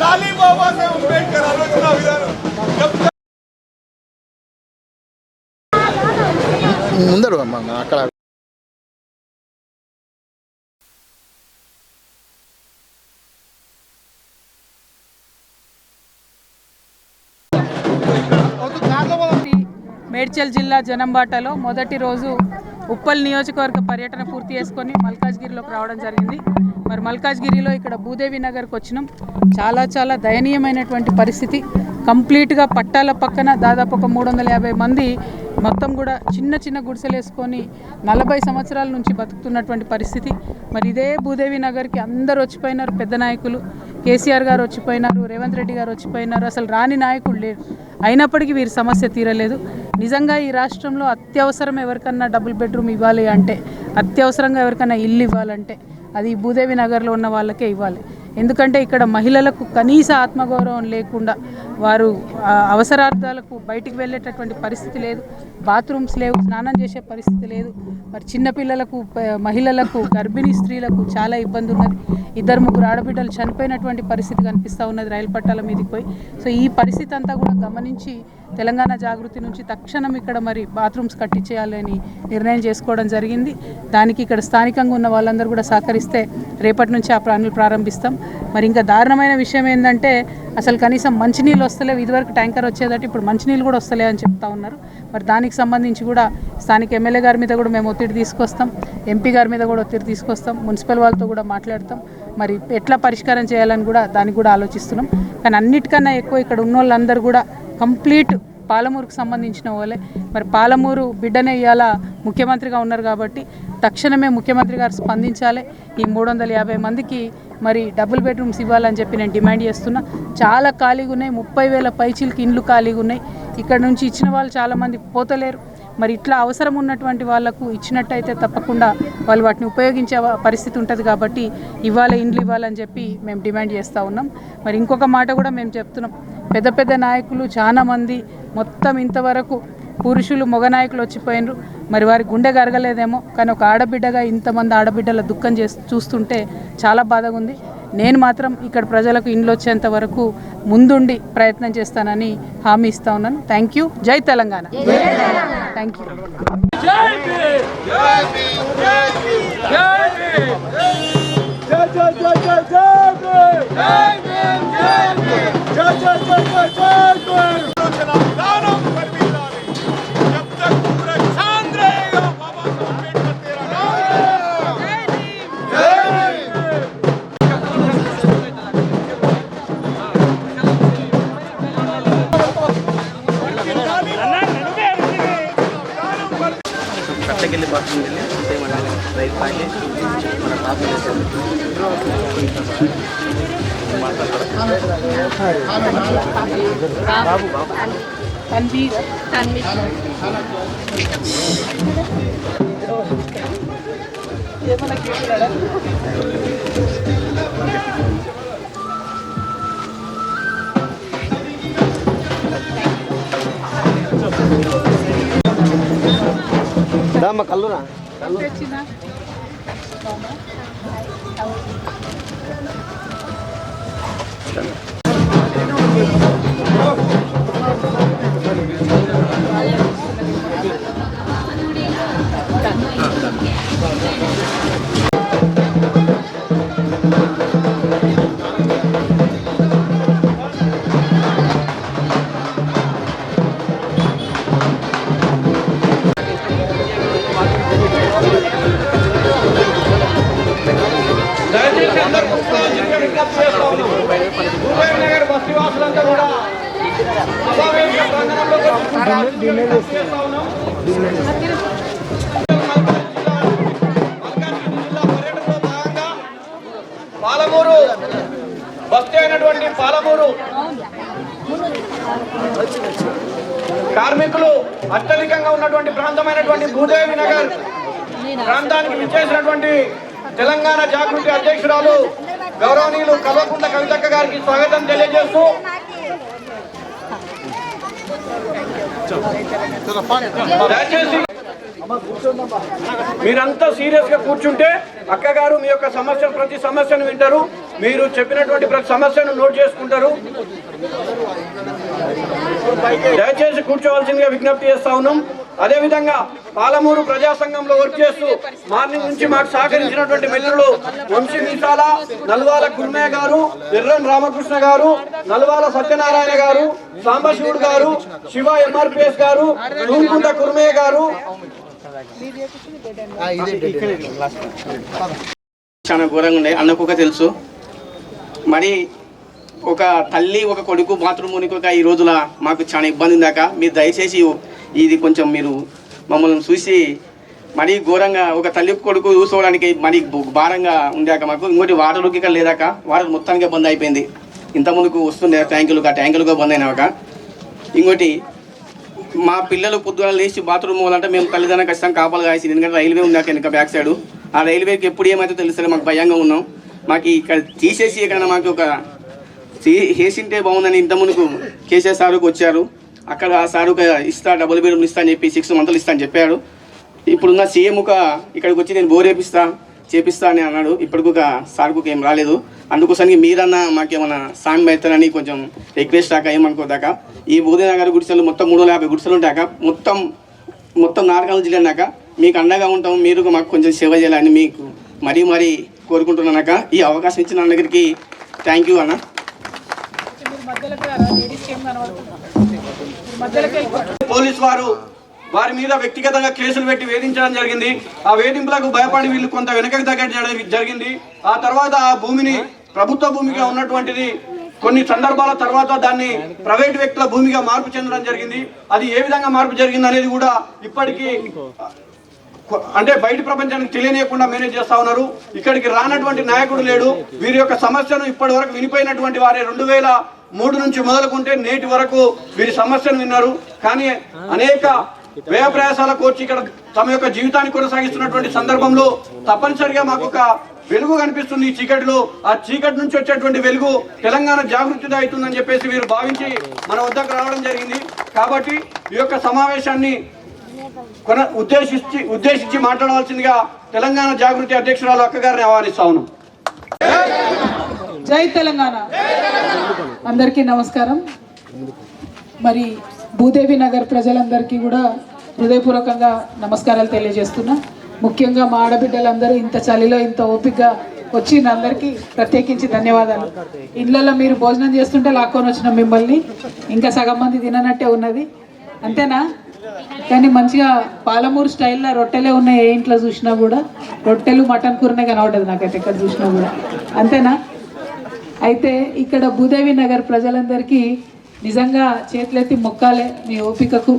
లాలీ బాబాసాహెబ్ అంబేద్కర్ ఆలోచన విధానం. ముందరు అమ్మ అక్కడ. మేడ్చల్ జిల్లా జనంబాటలో మొదటి రోజు ఉప్పల్ నియోజకవర్గ పర్యటన పూర్తి చేసుకొని మల్కాజ్గిరిలోకి రావడం జరిగింది. మరి మల్కాజ్గిరిలో ఇక్కడ భూదేవి నగర్కి వచ్చినాం. చాలా చాలా దయనీయమైనటువంటి పరిస్థితి. కంప్లీట్గా పట్టాల పక్కన దాదాపు ఒక మూడు వందల యాభై మంది మొత్తం కూడా చిన్న చిన్న గుడిసెలు వేసుకొని నలభై సంవత్సరాల నుంచి బతుకుతున్నటువంటి పరిస్థితి. మరి ఇదే భూదేవి నగర్కి అందరు వచ్చిపోయినారు పెద్ద నాయకులు. కేసీఆర్ గారు వచ్చిపోయినారు రేవంత్ రెడ్డి గారు వచ్చిపోయినారు. అసలు రాని నాయకుడు లేరు. అయినప్పటికీ వీరి సమస్య తీరలేదు. నిజంగా ఈ రాష్ట్రంలో అత్యవసరం ఎవరికన్నా డబుల్ బెడ్రూమ్ ఇవ్వాలి అంటే అత్యవసరంగా ఎవరికైనా ఇల్లు ఇవ్వాలంటే అది భూదేవి నగర్లో ఉన్న వాళ్ళకే ఇవ్వాలి. ఎందుకంటే ఇక్కడ మహిళలకు కనీస ఆత్మగౌరవం లేకుండా వారు అవసరార్థాలకు బయటికి వెళ్ళేటటువంటి పరిస్థితి లేదు. బాత్రూమ్స్ లేవు స్నానం చేసే పరిస్థితి లేదు. మరి చిన్నపిల్లలకు మహిళలకు గర్భిణీ స్త్రీలకు చాలా ఇబ్బంది ఉన్నది. ఇద్దరు ముగ్గురు ఆడబిడ్డలు చనిపోయినటువంటి పరిస్థితి కనిపిస్తూ ఉన్నది రైలు పట్టాల మీదకి పోయి. సో ఈ పరిస్థితి అంతా కూడా గమనించి తెలంగాణ జాగృతి నుంచి తక్షణం ఇక్కడ మరి బాత్రూమ్స్ కట్టించేయాలని నిర్ణయం చేసుకోవడం జరిగింది. దానికి ఇక్కడ స్థానికంగా ఉన్న వాళ్ళందరూ కూడా సహకరిస్తే రేపటి నుంచి ఆ పనులు ప్రారంభిస్తాం. మరి ఇంకా దారుణమైన విషయం ఏంటంటే అసలు కనీసం మంచినీళ్ళు వస్తలేవు. ఇదివరకు ట్యాంకర్ వచ్చేదట ఇప్పుడు మంచినీళ్ళు కూడా వస్తలే అని చెప్తా ఉన్నారు. మరి దానికి సంబంధించి కూడా స్థానిక ఎమ్మెల్యే గారి మీద కూడా మేము ఒత్తిడి తీసుకొస్తాం. ఎంపీ గారి మీద కూడా ఒత్తిడి తీసుకొస్తాం. మున్సిపల్ వాళ్ళతో కూడా మాట్లాడతాం. మరి ఎట్లా పరిష్కారం చేయాలని కూడా దానికి కూడా ఆలోచిస్తున్నాం. కానీ అన్నిటికన్నా ఎక్కువ ఇక్కడ ఉన్న వాళ్ళందరూ కూడా కంప్లీట్ పాలమూరుకు సంబంధించిన వాళ్ళే. మరి పాలమూరు బిడ్డనే ఇవాళ ముఖ్యమంత్రిగా ఉన్నారు కాబట్టి తక్షణమే ముఖ్యమంత్రి గారు స్పందించాలి. ఈ మూడు వందల యాభై మందికి మరి డబుల్ బెడ్రూమ్స్ ఇవ్వాలని చెప్పి నేను డిమాండ్ చేస్తున్నా. చాలా ఖాళీగా ఉన్నాయి. ముప్పై వేల పైచీలకి ఇండ్లు ఖాళీగా ఉన్నాయి. ఇక్కడ నుంచి ఇచ్చిన వాళ్ళు చాలామంది పోతలేరు. మరి ఇట్లా అవసరం ఉన్నటువంటి వాళ్ళకు ఇచ్చినట్టయితే తప్పకుండా వాళ్ళు వాటిని ఉపయోగించే పరిస్థితి ఉంటుంది కాబట్టి ఇవ్వాలి ఇండ్లు ఇవ్వాలని చెప్పి మేము డిమాండ్ చేస్తూ ఉన్నాం. మరి ఇంకొక మాట కూడా మేము చెప్తున్నాం. పెద్ద పెద్ద నాయకులు చాలామంది మొత్తం ఇంతవరకు పురుషులు మగ నాయకులు వచ్చిపోయినరు. మరి వారి గుండె గరగలేదేమో కానీ ఒక ఆడబిడ్డగా ఇంతమంది ఆడబిడ్డల దుఃఖం చేసి చూస్తుంటే చాలా బాధగా ఉంది. నేను మాత్రం ఇక్కడ ప్రజలకు ఇండ్లు వచ్చేంత వరకు ముందుండి ప్రయత్నం చేస్తానని హామీ ఇస్తా ఉన్నాను. థ్యాంక్ యూ జై తెలంగాణ. థ్యాంక్ యూ ఆలోచన విధానం కల్పించాలి కట్టకెళ్ళి బాత్రూమ్ వెళ్ళి చేయమన్నాను రైలు పాలి మన పాప తన్వీర్ దామ్మ కల్లురా. తెచ్చినా పాలమూరు బస్తీ అయినటువంటి పాలమూరు. కార్మికులు అత్యధికంగా ఉన్నటువంటి ప్రాంతమైనటువంటి భూదేవి నగర్ ప్రాంతానికి విచ్చేసినటువంటి తెలంగాణ జాగృతి అధ్యక్షురాలు గౌరవనీయులు కల్వకుంట్ల కవితక్క గారికి స్వాగతం తెలియజేస్తూ దయచేసి మీరంతా సీరియస్గా కూర్చుంటే అక్క గారు మీ యొక్క సమస్య ప్రతి సమస్యను వింటారు. మీరు చెప్పినటువంటి ప్రతి సమస్యను నోట్ చేసుకుంటారు. దయచేసి కూర్చోవలసిందిగా విజ్ఞప్తి చేస్తా ఉన్నాం. అదేవిధంగా పాలమూరు ప్రజా సంఘంలో వర్క్ చేస్తూ మార్నింగ్ నుంచి మాకు సహకరించినటువంటి మిత్రులు వంశీ మీసాల నల్వాల గుర్మయ్య గారు ఎర్రన్ రామకృష్ణ గారు నల్వాల సత్యనారాయణ గారు సాంబశివుడు గారు శివ ఎంఆర్పిఎస్ గారు తూంకుంట కుర్మయ్య గారు. చాలా ఘోరంగా ఉండే అన్నకు తెలుసు. మరి ఒక తల్లి ఒక కొడుకు బాత్రూమ్ ఉనికొక ఈ రోజుల మాకు చాలా ఇబ్బంది ఉందాక మీరు దయచేసి ఇది కొంచెం మీరు మమ్మల్ని చూసి మరీ ఘోరంగా ఒక తల్లి కొడుకు చూసుకోవడానికి మరీ భారంగా ఉండాక మాకు ఇంకోటి వాటర్ ఇక్కడ లేదాక వాటర్ మొత్తానికి బంద్ అయిపోయింది. ఇంత ముందుకు వస్తుండే ట్యాంకులు ఆ ట్యాంకులుగా బంద్ అయినాక. ఇంకోటి మా పిల్లలు పొద్దున లేచి బాత్రూమ్ పోవాలంటే మేము తల్లిదండ్రులు ఖచ్చితంగా కాపాలు కాసి ఎందుకంటే రైల్వే ఉంది వెనక బ్యాక్ సైడ్. ఆ రైల్వేకి ఎప్పుడు ఏమైతే తెలుస్తుంది మాకు భయంగా ఉన్నాం. మాకు ఇక్కడ తీసేసి ఇక్కడ మాకు ఒక చేసింటే బాగుందని ఇంత ముందుకు కేసీఆర్ సార్కి వచ్చారు. అక్కడ ఆ సారు ఇస్తా డబుల్ బెడ్రూమ్ ఇస్తా అని చెప్పి సిక్స్ మంత్లు ఇస్తా అని చెప్పాడు. ఇప్పుడున్న సీఎం ఒక ఇక్కడికి వచ్చి నేను బోరేపిస్తా చేపిస్తా అని అన్నాడు. ఇప్పటికి ఒక సార్కు ఏం రాలేదు. అందుకోసానికి మీరన్నా మాకేమన్నా సాయం పెడతారని కొంచెం రిక్వెస్ట్ దాకా ఏమనుకోదాక ఈ బోధనగర్ గుడిసెలు మొత్తం మూడు వందల యాభై గుడిసెలు ఉంటాక మొత్తం మొత్తం నాటకాల జిల్లా మీకు అండగా ఉంటాం మీరు మాకు కొంచెం సేవ చేయాలని మీకు మరీ మరీ కోరుకుంటున్నాక ఈ అవకాశం ఇచ్చిన అందరికి థ్యాంక్ యూ అన్న. పోలీస్ వారు వారి మీద వ్యక్తిగతంగా కేసులు పెట్టి వేధించడం జరిగింది. ఆ వేధింపులకు భయపడి వీళ్ళు కొంత వెనకకి తగ్గడం జరిగింది. ఆ తర్వాత ఆ భూమిని ప్రభుత్వ భూమిగా ఉన్నటువంటిది కొన్ని సందర్భాల తర్వాత దాన్ని ప్రైవేట్ వ్యక్తుల భూమిగా మార్పు చెందడం జరిగింది. అది ఏ విధంగా మార్పు జరిగింది అనేది కూడా ఇప్పటికీ అంటే బయట ప్రపంచానికి తెలియనియకుండా మేనేజ్ చేస్తా ఉన్నారు. ఇక్కడికి రానటువంటి నాయకుడు లేడు. వీరి యొక్క సమస్యను ఇప్పటి వరకు వినిపోయినటువంటి వారే రెండు వేల మూడు నుంచి మొదలుకుంటే నేటి వరకు వీరి సమస్యను విన్నారు. కానీ అనేక వ్యయ ప్రయాసాలకు వచ్చి ఇక్కడ తమ యొక్క జీవితాన్ని కొనసాగిస్తున్నటువంటి సందర్భంలో తప్పనిసరిగా మాకు ఒక వెలుగు కనిపిస్తుంది ఈ చీకటిలో. ఆ చీకటి నుంచి వచ్చేటువంటి వెలుగు తెలంగాణ జాగృతి అవుతుందని చెప్పేసి వీరు భావించి మన వద్దకు రావడం జరిగింది. కాబట్టి ఈ యొక్క సమావేశాన్ని కొన ఉద్దేశించి ఉద్దేశించి మాట్లాడవలసిందిగా తెలంగాణ జాగృతి అధ్యక్షురాలు అక్కగారిని ఆహ్వానిస్తా ఉన్నాం. జై తెలంగాణ. అందరికీ నమస్కారం. మరి భూదేవి నగర్ ప్రజలందరికీ కూడా హృదయపూర్వకంగా నమస్కారాలు తెలియజేస్తున్నా. ముఖ్యంగా మా ఆడబిడ్డలందరూ ఇంత చలిలో ఇంత ఓపికగా వచ్చిన అందరికీ ప్రత్యేకించి ధన్యవాదాలు. ఇళ్ళల్లో మీరు భోజనం చేస్తుంటే లాక్కొని వచ్చిన మిమ్మల్ని ఇంకా సగం మంది తిననట్టే ఉన్నది. అంతేనా? కానీ మంచిగా పాలమూరు స్టైల్లో రొట్టెలే ఉన్నాయి ఏ ఇంట్లో చూసినా కూడా. రొట్టెలు మటన్ కూరనే కనబడదు నాకైతే ఇక్కడ చూసినా కూడా. అంతేనా? అయితే ఇక్కడ భూదేవి నగర్ ప్రజలందరికీ నిజంగా చేతులెత్తి మొక్కాలే మీ ఓపికకు.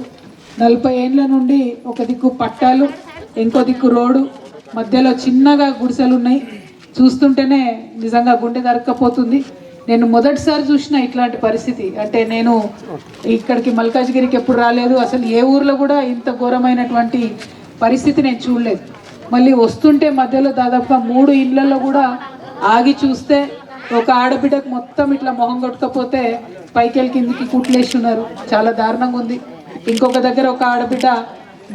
నలభై ఏండ్ల నుండి ఒక దిక్కు పట్టాలు ఇంకో దిక్కు రోడ్డు మధ్యలో చిన్నగా గుడిసెలు ఉన్నాయి చూస్తుంటేనే నిజంగా గుండె దరక్కపోతుంది. నేను మొదటిసారి చూసిన ఇట్లాంటి పరిస్థితి. అంటే నేను ఇక్కడికి మల్కాజ్గిరికి ఎప్పుడు రాలేదు. అసలు ఏ ఊర్లో కూడా ఇంత ఘోరమైనటువంటి పరిస్థితి నేను చూడలేదు. మళ్ళీ వస్తుంటే మధ్యలో దాదాపుగా మూడు ఇళ్ళలో కూడా ఆగి చూస్తే ఒక ఆడబిడ్డకు మొత్తం ఇట్లా మొహం కొట్టుకపోతే పైకెళ్ళి కిందికి కుట్లేసి ఉన్నారు చాలా దారుణంగా ఉంది. ఇంకొక దగ్గర ఒక ఆడబిడ్డ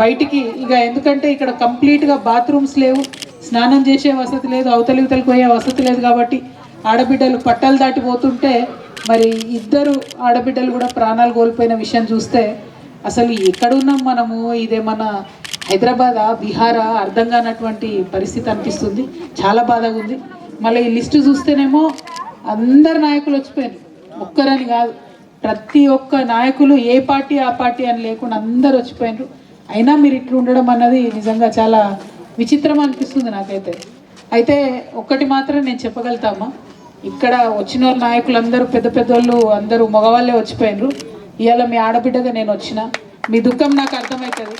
బయటికి ఇక ఎందుకంటే ఇక్కడ కంప్లీట్గా బాత్రూమ్స్ లేవు స్నానం చేసే వసతి లేదు అవతలి ఇవతలికి పోయే వసతి లేదు కాబట్టి ఆడబిడ్డలు పట్టాలు దాటిపోతుంటే మరి ఇద్దరు ఆడబిడ్డలు కూడా ప్రాణాలు కోల్పోయిన విషయం చూస్తే అసలు ఎక్కడున్నాం మనము? ఇదేమన్నా హైదరాబాదా బీహారా అర్థం కానటువంటి పరిస్థితి అనిపిస్తుంది. చాలా బాధగా ఉంది. మళ్ళీ ఈ లిస్టు చూస్తేనేమో అందరు నాయకులు వచ్చిపోయారు ఒక్కరని కాదు. ప్రతి ఒక్క నాయకులు ఏ పార్టీ ఆ పార్టీ అని లేకుండా అందరు వచ్చిపోయినారు అయినా మీరు ఇట్లా ఉండడం అన్నది నిజంగా చాలా విచిత్రం అనిపిస్తుంది నాకైతే. అయితే ఒక్కటి మాత్రం నేను చెప్పగలుగుతామా ఇక్కడ వచ్చిన వాళ్ళ నాయకులందరూ పెద్ద పెద్దోళ్ళు అందరూ మగవాళ్ళే వచ్చిపోయినారు ఇవాళ మీ ఆడబిడ్డగా నేను వచ్చిన మీ దుఃఖం నాకు అర్థమవుతుంది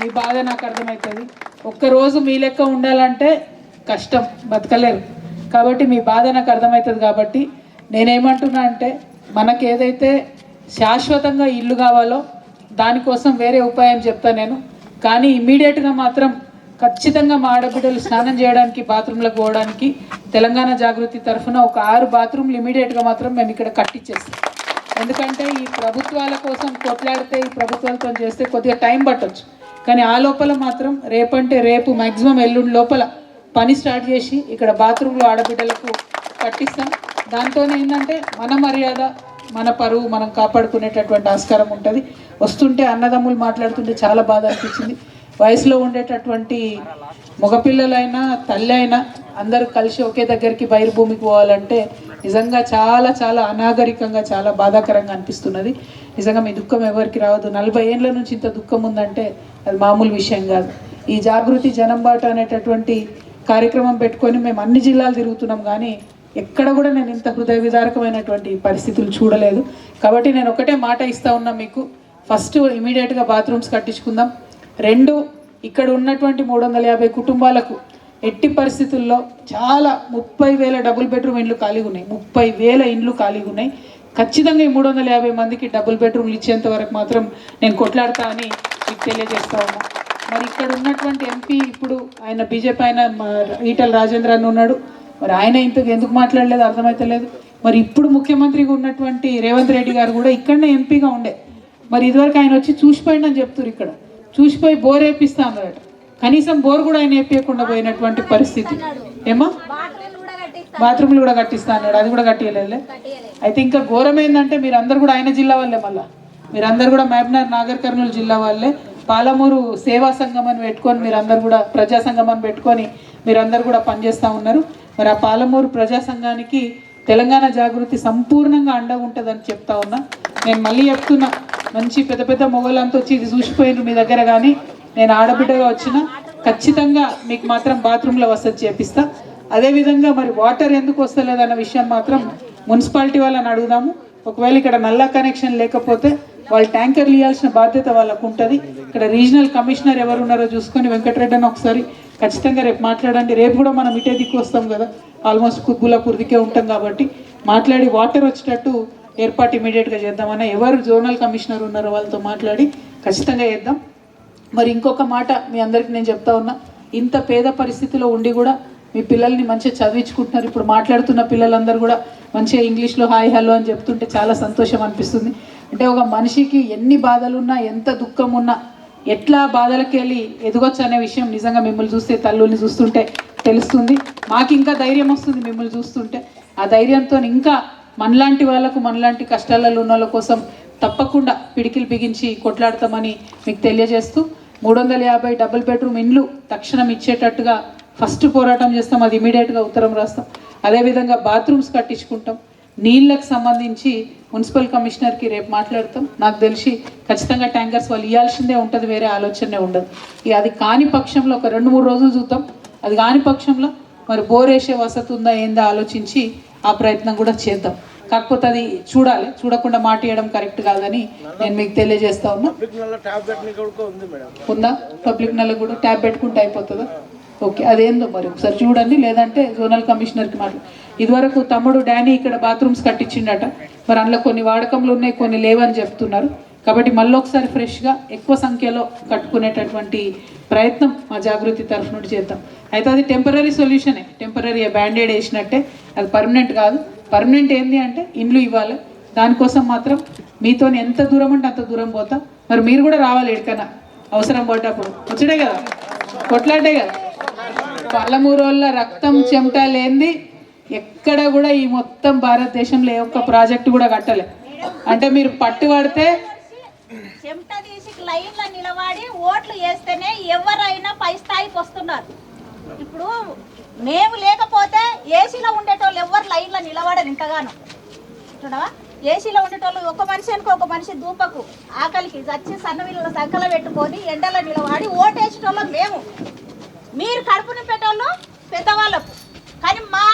మీ బాధ నాకు అర్థమవుతుంది ఒక్కరోజు మీ లెక్క ఉండాలంటే కష్టం బతకలేరు. కాబట్టి మీ బాధ నాకు అర్థమవుతుంది కాబట్టి నేనేమంటున్నా అంటే మనకి ఏదైతే శాశ్వతంగా ఇల్లు కావాలో దానికోసం వేరే ఉపాయం చెప్తా నేను. కానీ ఇమ్మీడియట్గా మాత్రం ఖచ్చితంగా మా ఆడబిడ్డలు స్నానం చేయడానికి బాత్రూంలకు పోవడానికి తెలంగాణ జాగృతి తరఫున ఒక ఆరు బాత్రూమ్లు ఇమీడియట్గా మాత్రం మేము ఇక్కడ కట్టించేస్తాం ఎందుకంటే ఈ ప్రభుత్వాల కోసం కొట్లాడితే ఈ ప్రభుత్వాలతో చేస్తే కొద్దిగా టైం పట్టవచ్చు కానీ ఆ లోపల మాత్రం రేపంటే రేపు మ్యాక్సిమం ఎల్లుండి లోపల పని స్టార్ట్ చేసి ఇక్కడ బాత్రూంలో ఆడబిడ్డలకు కట్టిస్తాం. దాంతో ఏంటంటే మన మర్యాద మన పరువు మనం కాపాడుకునేటటువంటి ఆస్కారం ఉంటుంది. వస్తుంటే అన్నదమ్ములు మాట్లాడుతుంటే చాలా బాధ అనిపించింది. వయసులో ఉండేటటువంటి మగపిల్లలైనా తల్లి అయినా అందరూ కలిసి ఒకే దగ్గరికి బహిర్భూమికి పోవాలంటే నిజంగా చాలా చాలా అనాగరికంగా చాలా బాధాకరంగా అనిపిస్తున్నది. నిజంగా మీ దుఃఖం ఎవరికి రావద్దు. నలభై ఏళ్ళ నుంచి ఇంత దుఃఖం ఉందంటే అది మామూలు విషయం కాదు. ఈ జాగృతి జనం బాట అనేటటువంటి కార్యక్రమం పెట్టుకొని మేము అన్ని జిల్లాలు తిరుగుతున్నాం కానీ ఎక్కడ కూడా నేను ఇంత హృదయ విదారకమైనటువంటి పరిస్థితులు చూడలేదు. కాబట్టి నేను ఒకటే మాట ఇస్తా ఉన్నా మీకు. ఫస్ట్ ఇమీడియట్గా బాత్రూమ్స్ కట్టించుకుందాం. రెండు ఇక్కడ ఉన్నటువంటి మూడు వందల యాభై కుటుంబాలకు ఎట్టి పరిస్థితుల్లో చాలా ముప్పై వేల డబుల్ బెడ్రూమ్ ఇండ్లు ఖాళీగా ఉన్నాయి. ముప్పై వేల ఇండ్లు ఖాళీగా ఉన్నాయి. ఖచ్చితంగా ఈ మూడు వందల యాభై మందికి డబుల్ బెడ్రూమ్లు ఇచ్చేంత వరకు మాత్రం నేను కొట్లాడతా అని మీకు తెలియజేస్తా ఉన్నా. మరి ఇక్కడ ఉన్నటువంటి ఎంపీ ఇప్పుడు ఆయన బీజేపీ ఆయన ఈటల రాజేంద్ర అని ఉన్నాడు. మరి ఆయన ఇంత ఎందుకు మాట్లాడలేదు? అర్థమైతలేదు. మరి ఇప్పుడు ముఖ్యమంత్రిగా ఉన్నటువంటి రేవంత్ రెడ్డి గారు కూడా ఇక్కడనే ఎంపీగా ఉండే. మరి ఇదివరకు ఆయన వచ్చి చూసిపోయింది అని చెప్తున్నారు ఇక్కడ. చూసిపోయి బోర్ వేపిస్తా అన్నారట. కనీసం బోర్ కూడా ఆయన వేపించకుండా పోయినటువంటి పరిస్థితి. ఏమా బాత్రూమ్లు కూడా కట్టిస్తా అన్నాడు. అది కూడా కట్టియలేదులే. అయితే ఇంకా ఘోరం ఏంటంటే మీరు అందరు కూడా ఆయన జిల్లా వాళ్ళే మళ్ళీ. మీరందరూ కూడా మహబ్నార్ నాగర్ కర్నూలు జిల్లా వాళ్ళే. పాలమూరు సేవా సంఘం అని పెట్టుకొని మీరందరూ కూడా ప్రజా సంఘం అని పెట్టుకొని మీరందరూ కూడా పనిచేస్తూ ఉన్నారు. మరి ఆ పాలమూరు ప్రజా సంఘానికి తెలంగాణ జాగృతి సంపూర్ణంగా అండగా ఉంటుందని చెప్తా ఉన్నా. నేను మళ్ళీ చెప్తున్నా మంచి పెద్ద పెద్ద మొగలంతా వచ్చి ఇది చూసిపోయినారు మీ దగ్గర కానీ నేను ఆడబిడ్డగా వచ్చిన ఖచ్చితంగా మీకు మాత్రం బాత్రూంలో వసతి చేపిస్తా. అదేవిధంగా మరి వాటర్ ఎందుకు వస్తలేదన్న విషయం మాత్రం మున్సిపాలిటీ వాళ్ళని అడుగుదాము. ఒకవేళ ఇక్కడ నల్ల కనెక్షన్ లేకపోతే వాళ్ళు ట్యాంకర్లు ఇవ్వాల్సిన బాధ్యత వాళ్ళకు ఉంటుంది. ఇక్కడ రీజనల్ కమిషనర్ ఎవరు ఉన్నారో చూసుకొని వెంకటరెడ్డి అని ఒకసారి ఖచ్చితంగా రేపు మాట్లాడండి. రేపు కూడా మనం ఇటే దిక్కు వస్తాం కదా. ఆల్మోస్ట్ కుత్బులాపూర్ దిక్కే ఉంటాం కాబట్టి మాట్లాడి వాటర్ వచ్చేటట్టు ఏర్పాటు ఇమీడియట్గా చేద్దామని ఎవరు జోనల్ కమిషనర్ ఉన్నారో వాళ్ళతో మాట్లాడి ఖచ్చితంగా చేద్దాం. మరి ఇంకొక మాట మీ అందరికీ నేను చెప్తా ఉన్నా. ఇంత పేద పరిస్థితిలో ఉండి కూడా మీ పిల్లల్ని మంచిగా చదివించుకుంటున్నారు. ఇప్పుడు మాట్లాడుతున్న పిల్లలందరూ కూడా మంచిగా ఇంగ్లీష్లో హాయ్ హలో అని చెప్తుంటే చాలా సంతోషం అనిపిస్తుంది. అంటే ఒక మనిషికి ఎన్ని బాధలున్నా ఎంత దుఃఖం ఉన్నా ఎట్లా బాధలకి వెళ్ళి ఎదగొచ్చు అనే విషయం నిజంగా మిమ్మల్ని చూస్తే తల్లుల్ని చూస్తుంటే తెలుస్తుంది. మాకు ఇంకా ధైర్యం వస్తుంది మిమ్మల్ని చూస్తుంటే. ఆ ధైర్యంతో ఇంకా మనలాంటి వాళ్ళకు మనలాంటి కష్టాలలో ఉన్న వాళ్ళ కోసం తప్పకుండా పిడికిలు బిగించి కొట్లాడతామని మీకు తెలియజేస్తూ మూడు వందల యాభై డబుల్ బెడ్రూమ్ ఇండ్లు తక్షణం ఇచ్చేటట్టుగా ఫస్ట్ పోరాటం చేస్తాం. అది ఇమీడియట్గా ఉత్తరం రాస్తాం. అదేవిధంగా బాత్రూమ్స్ కట్టించుకుంటాం. నీళ్ళకు సంబంధించి మున్సిపల్ కమిషనర్కి రేపు మాట్లాడతాం. నాకు తెలిసి ఖచ్చితంగా ట్యాంకర్స్ వాళ్ళు ఇవ్వాల్సిందే ఉంటుంది వేరే ఆలోచనే ఉండదు. ఇక అది కాని పక్షంలో ఒక రెండు మూడు రోజులు చూద్దాం. అది కాని పక్షంలో మరి బోర్ వేసే వసతి ఉందా ఏందా ఆలోచించి ఆ ప్రయత్నం కూడా చేద్దాం. కాకపోతే అది చూడాలి. చూడకుండా మాట ఇవ్వడం కరెక్ట్ కాదని నేను మీకు తెలియజేస్తా ఉన్నా. ఉందా? పబ్లిక్ నెల కూడా ట్యాబ్ పెట్టుకుంటే అయిపోతుందా? ఓకే అదేందో మరి ఒకసారి చూడండి. లేదంటే జోనల్ కమిషనర్కి మాట్లా ఇదివరకు తమ్ముడు డానీ ఇక్కడ బాత్రూమ్స్ కట్టించిండట. మరి అందులో కొన్ని వాడకంలు ఉన్నాయి కొన్ని లేవని చెప్తున్నారు. కాబట్టి మళ్ళీ ఒకసారి ఫ్రెష్గా ఎక్కువ సంఖ్యలో కట్టుకునేటటువంటి ప్రయత్నం మా జాగృతి తరఫు నుండి చేద్దాం. అయితే అది టెంపరీ సొల్యూషనే. టెంపరీ బ్యాండేడ్ వేసినట్టే. అది పర్మనెంట్ కాదు. పర్మనెంట్ ఏంది అంటే ఇండ్లు ఇవ్వాలి. దానికోసం మాత్రం మీతో ఎంత దూరం అంటే అంత దూరం పోతా. మరి మీరు కూడా రావాలి ఎక్కడికైనా అవసరం పడ్డప్పుడు. వచ్చడే కదా? కొట్లాడే కదా? పల్లమూరోళ్ళ రక్తం చెమట లేనిది ఎక్కడ కూడా ఈ మొత్తం భారతదేశంలో ఏ ఒక్క ప్రాజెక్టు కూడా కట్టలే. అంటే మీరు పట్టు పడితే చెమట తీసి లైన్లో నిలబడి ఓట్లు వేస్తేనే ఎవరైనా పై స్థాయికి వస్తున్నారు. ఇప్పుడు మేము లేకపోతే ఏసీలో ఉండేటోళ్ళు ఎవరు లైన్లో నిలబడరు ఇంతగానో. చూడవా? ఏసీలో ఉండేటోళ్ళు ఒక మనిషి అనుకో ఒక మనిషి దూపకు ఆకలికి చచ్చి సన్నవిల్ల సంకల పెట్టుకొని ఎండలో నిలబడి ఓటేసేటోళ్ళం మేము. మీరు కడుపు నింపేటోళ్ళు పెద్దవాళ్ళకు. కానీ మా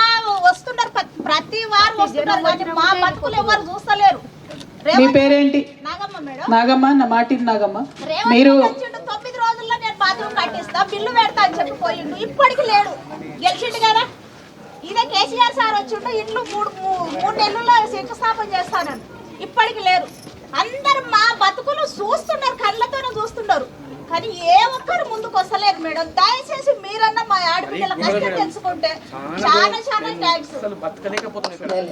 వస్తున్నారు ప్ర- ప్రతి వారు వస్తున్నారు కానీ మా బతుకులు ఎవరు చూస్తలేరు. మీ పేరేంటి? నాగమ్మ మేడం. నాగమ్మ నా మాటిది నాగమ్మ. మీరు తొమ్మిది రోజుల్లో నేను బాత్రూమ్ కట్టిస్తా బిల్లు పెడతా అని చెప్పిపోయిండు ఇప్పటికి లేడు. గెలిచిండు కదా? ఇదే కేసీఆర్ సార్ వచ్చిండు ఇండ్లు మూడు మూడు నెలల్లో శంకుస్థాపన చేస్తానని. ఇప్పటికి లేరు. అందరు మా బతుకులు చూస్తున్నారు కళ్ళతోనే చూస్తున్నారు. కానీ ఏ ఒక్కరు ముందుకు వస్తలేరు మేడం. దయచేసి మీరన్నా మా ఆడపిల్లల కష్టం తెలుసుకుంటే చాలా చాలా థ్యాంక్స్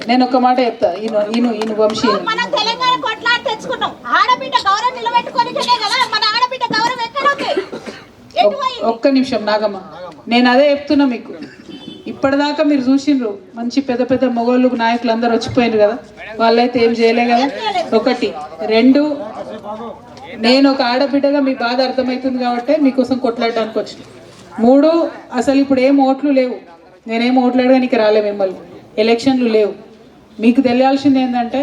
నేను ఒక మాట చెప్తా. ఈయన ఈయన ఈయన వంశీ. మనం తెలంగాణ కొట్లాడి తెచ్చుకున్నాం. ఆడబిడ్డ గౌరవం నిలబెట్టుకోనికనే కదా మన ఆడబిడ్డ గౌరవం ఎక్కడ ఉంది? ఒక్క నిమిషం నాగమ్మ. నేను అదే చెప్తున్నా మీకు. ఇప్పటిదాకా మీరు చూసిండ్రు. మంచి పెద్ద పెద్ద మొగోళ్ళు నాయకులు అందరు వచ్చిపోయినారు కదా. వాళ్ళైతే ఏం చేయలే కదా? ఒకటి. రెండు నేను ఒక ఆడబిడ్డగా మీ బాధ అర్థమవుతుంది కాబట్టి మీకోసం కొట్లాడడానికి వచ్చిన. మూడు అసలు ఇప్పుడు ఏం ఓట్లు లేవు. నేనేం ఓట్లు రాలే మిమ్మల్ని. ఎలక్షన్లు లేవు. మీకు తెలియాల్సింది ఏంటంటే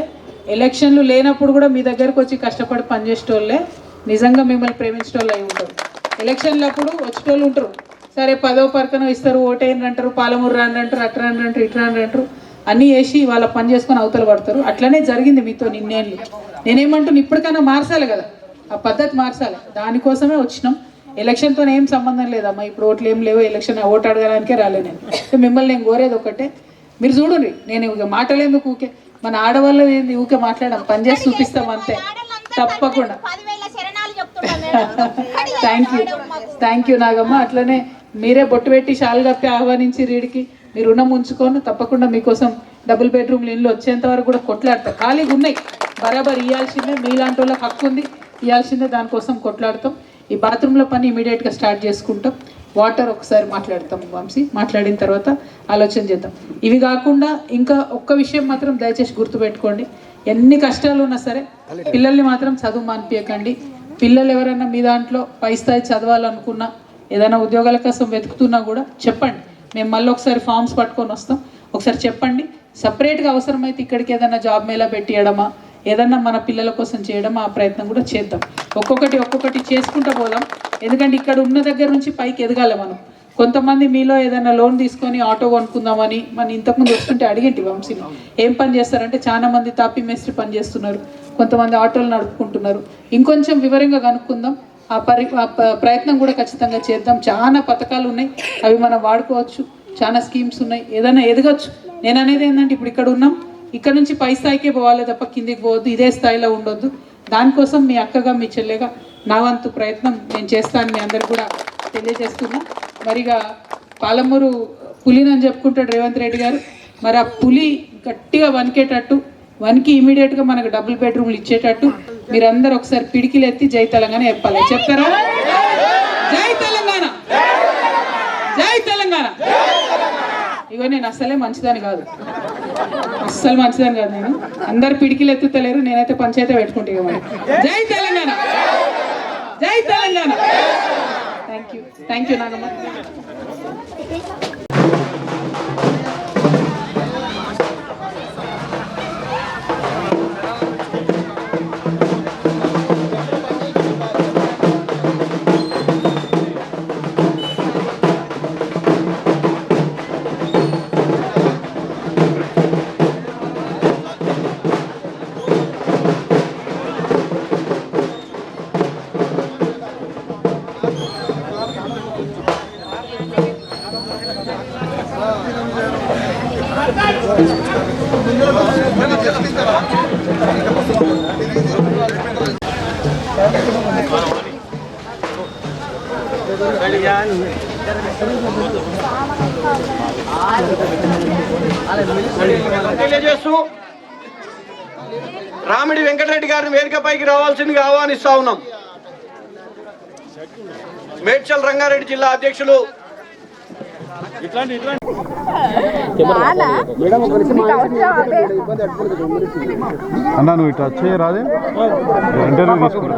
ఎలక్షన్లు లేనప్పుడు కూడా మీ దగ్గరకు వచ్చి కష్టపడి పనిచేసేటోళ్ళే నిజంగా మిమ్మల్ని ప్రేమించేటోళ్ళు అయి ఉంటారు. ఎలక్షన్లప్పుడు వచ్చేటోళ్ళు ఉంటారు. సరే పదో పరకన ఇస్తారు ఓటేయండి అంటారు పాలమూరు రాండి అంటారు అట్రా రాండి అంటారు ఇట్రా రాండి అంటారు అన్నీ వేసి వాళ్ళ పని చేసుకొని అవతల పడతారు. అట్లనే జరిగింది మీతో నిన్నేళ్ళు. నేనేమంటున్నా ఇప్పటికైనా మార్చాలి కదా. ఆ పద్ధతి మార్చాలి. దానికోసమే వచ్చినాం. ఎలక్షన్తో ఏం సంబంధం లేదమ్మా. ఇప్పుడు ఓట్లు ఏం లేవు. ఎలక్షన్ ఓటు అడగడానికే రాలే నేను. మిమ్మల్ని నేను కోరేది ఒకటే. మీరు చూడండి. నేను ఇక మాటలేందుకు ఊకే? మన ఆడవాళ్ళు ఏంది? ఊకే మాట్లాడాం పని చేసి చూపిస్తాం అంతే. తప్పకుండా. Thank you thank you Nagamma. అట్లనే మీరే బొట్టు పెట్టి షాల్ కప్పి ఆహ్వానించి రీడికి. మీరు రుణం ఉంచుకొని. తప్పకుండా మీకోసం డబుల్ బెడ్రూమ్లు ఇల్లు వచ్చేంత వరకు కూడా కొట్లాడతాం. ఖాళీగా ఉన్నాయి. బరాబర్ ఇవ్వాల్సిందే మీలాంటి వాళ్ళకి హక్కు ఉంది. ఇవ్వాల్సిందే దానికోసం కొట్లాడతాం. ఈ బాత్రూంలో పని ఇమీడియట్గా స్టార్ట్ చేసుకుంటాం. వాటర్ ఒకసారి మాట్లాడతాం వంశీ. మాట్లాడిన తర్వాత ఆలోచన చేద్దాం. ఇవి కాకుండా ఇంకా ఒక్క విషయం మాత్రం దయచేసి గుర్తుపెట్టుకోండి. ఎన్ని కష్టాలు ఉన్నా సరే పిల్లల్ని మాత్రం చదువు మానిపించకండి పిల్లలు ఎవరైనా మీ దాంట్లో పై స్థాయి చదవాలనుకున్నా ఏదైనా ఉద్యోగాల కోసం వెతుకుతున్నా కూడా చెప్పండి. మేము మళ్ళీ ఒకసారి ఫామ్స్ పట్టుకొని వస్తాం. ఒకసారి చెప్పండి. సపరేట్గా అవసరమైతే ఇక్కడికి ఏదైనా జాబ్ మేళా పెట్టియడమా? ఏదన్నా మన పిల్లల కోసం చేయడం ఆ ప్రయత్నం కూడా చేద్దాం. ఒక్కొక్కటి ఒక్కొక్కటి చేసుకుంటూ పోదాం. ఎందుకంటే ఇక్కడ ఉన్న దగ్గర నుంచి పైకి ఎదగాలి మనం. కొంతమంది మీలో ఏదైనా లోన్ తీసుకొని ఆటో కొనుక్కుందామని మన ఇంతకుముందు వస్తుంటే అడిగేంటి వంశీని ఏం పని చేస్తారంటే చాలా మంది తాపి మేస్త్రి పని చేస్తున్నారు. కొంతమంది ఆటోలు నడుపుకుంటున్నారు. ఇంకొంచెం వివరంగా కనుక్కుందాం. ఆ పరి ప్రయత్నం కూడా ఖచ్చితంగా చేద్దాం. చాలా పథకాలు ఉన్నాయి. అవి మనం వాడుకోవచ్చు. చాలా స్కీమ్స్ ఉన్నాయి. ఏదైనా ఎదగచ్చు. నేను అనేది ఏంటంటే ఇప్పుడు ఇక్కడ ఉన్నాం. ఇక్కడ నుంచి పై స్థాయికే పోవాలి తప్ప కిందికి పోవద్దు ఇదే స్థాయిలో ఉండొద్దు. దానికోసం మీ అక్కగా మీ చెల్లెగా నా వంతు ప్రయత్నం నేను చేస్తాను మీ అందరు కూడా తెలియజేస్తున్నా. మరిగా పాలమూరు పులినని చెప్పుకుంటాడు రేవంత్ రెడ్డి గారు మరి ఆ పులి గట్టిగా వణికేటట్టు వనికి ఇమీడియట్గా మనకు డబుల్ బెడ్రూమ్లు ఇచ్చేటట్టు మీరందరూ ఒకసారి పిడికిలు ఎత్తి జై తెలంగాణ చెప్పాలి. చెప్తారా? జై తెలంగాణ! జై తెలంగాణ! ఇగో నేను అస్సలే మంచిదని కాదు. అస్సలు మంచిదని కాదు నేను. అందరు పిడికిలు ఎత్తుతలేరు నేనైతే పంచాయతీ పెట్టుకుంటే మరి. జై తెలంగాణ! జై Telangana! Thank you thank you Nagamma. తెలియజేస్తూ రామిడి వెంకటరెడ్డి గారిని వేదికపైకి రావాల్సిందిగా ఆహ్వానిస్తా ఉన్నాం. మేడ్చల్ రంగారెడ్డి జిల్లా అధ్యక్షులు అన్నా నువ్వు ఇట్లా వచ్చే రాదే? ఇంటర్వ్యూ తీసుకుంటా.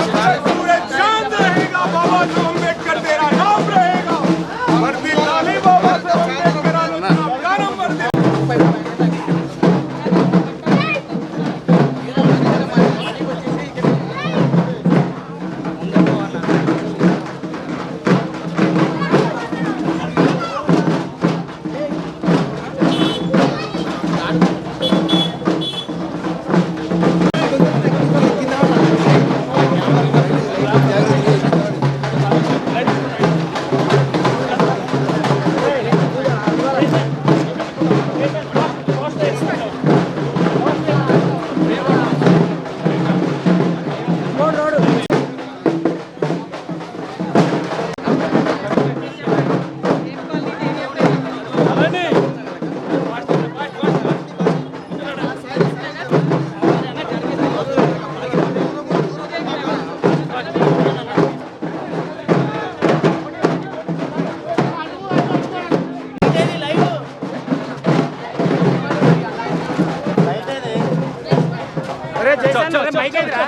Mike,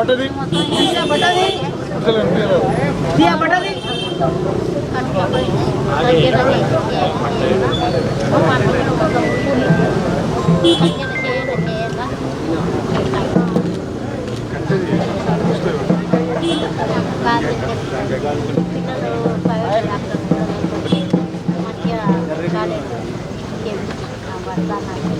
పడ్డది Thank you.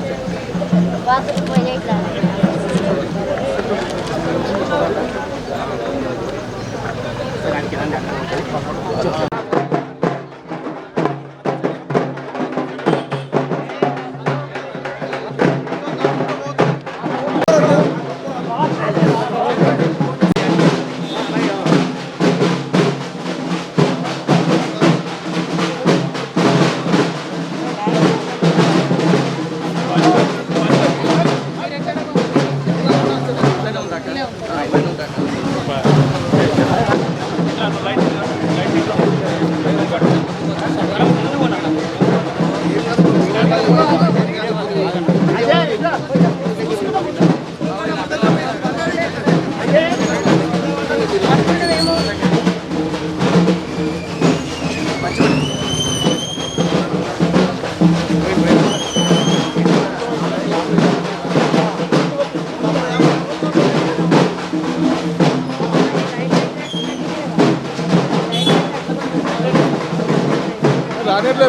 వాటర్ పోయి ఇట్లా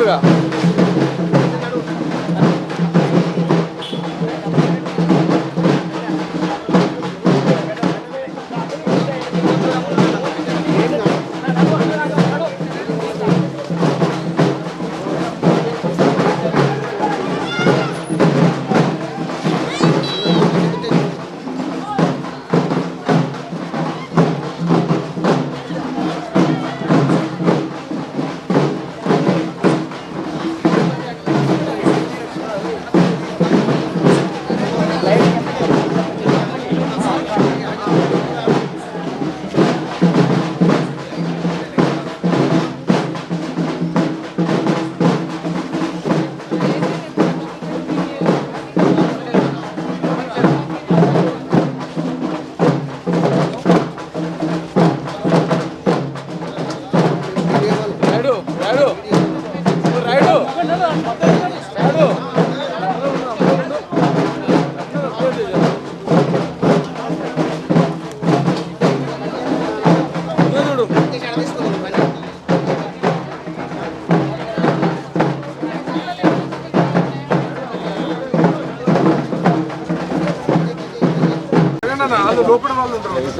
が。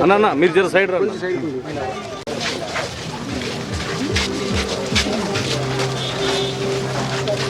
అన్న, మీరు జర సైడ్ రండి.